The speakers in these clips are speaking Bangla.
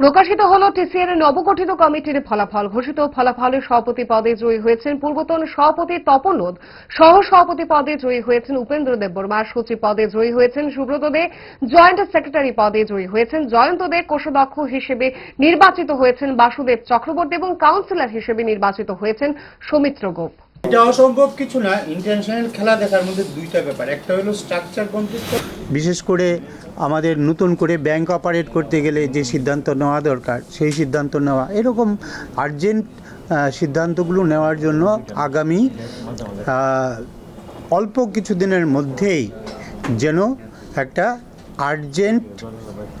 প্রকাশিত হল টিসিএর নবগঠিত কমিটির ফলাফল। ঘোষিত ফলাফলে সভাপতি পদে জয়ী হয়েছেন পূর্বতন সভাপতি তপনোদ সহ সভাপতি পদে জয়ী হয়েছেন উপেন্দ্র দেববর্মা। সচিব পদে জয়ী হয়েছেন সুব্রত দে। জয়েন্ট সেক্রেটারি পদে জয়ী হয়েছেন জয়ন্ত দে। কোষাধ্যক্ষ হিসেবে নির্বাচিত হয়েছেন বাসুদেব চক্রবর্তী এবং কাউন্সিলর হিসেবে নির্বাচিত হয়েছেন সৌমিত্র গোপ। এটা অসম্ভব কিছু না ইন্টারন্যাশনাল খেলা দেখার মধ্যে দুইটা ব্যাপার। একটা হলো স্ট্রাকচার বিশেষ করে আমাদের নতুন করে ব্যাংক অপারেট করতে গেলে যে সিদ্ধান্ত নেওয়া দরকার, সেই সিদ্ধান্ত নেওয়া, এরকম আর্জেন্ট সিদ্ধান্তগুলো নেওয়ার জন্য আগামী অল্প কিছু দিনের মধ্যেই যেন একটা আর্জেন্ট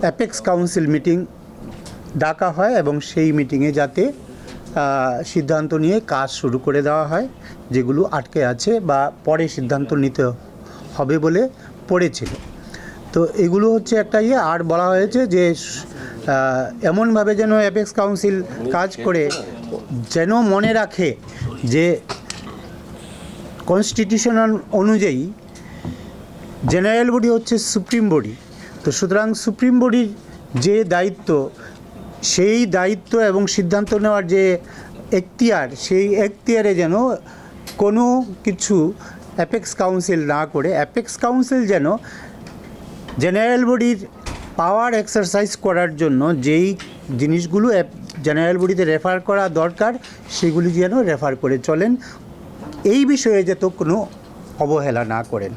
অ্যাপেক্স কাউন্সিল মিটিং ডাকা হয় এবং সেই মিটিংয়ে যাতে সিদ্ধান্ত নিয়ে কাজ শুরু করে দেওয়া হয়, যেগুলো আটকে আছে বা পরে সিদ্ধান্ত নিতে হবে বলে পড়েছিল। তো এগুলো হচ্ছে একটা ইয়ে আর বলা হয়েছে যে এমনভাবে যেন অ্যাপেক্স কাউন্সিল কাজ করে, যেন মনে রাখে যে কনস্টিটিউশনাল অনুযায়ী জেনারেল বডি হচ্ছে সুপ্রিম বডি তো সুতরাং সুপ্রিম বডির যে দায়িত্ব সেই দায়িত্ব এবং সিদ্ধান্ত নেওয়ার যে এখতিয়ার, সেই এখতিয়ারে যেন কোনো কিছু অ্যাপেক্স কাউন্সিল না করে, অ্যাপেক্স কাউন্সিল যেন জেনারেল বডির পাওয়ার এক্সারসাইজ করার জন্য যেই জিনিসগুলো জেনারেল বডিতে রেফার করা দরকার, সেগুলি যেন রেফার করে চলেন। এই বিষয়ে যাতে কোনো অবহেলা না করেন।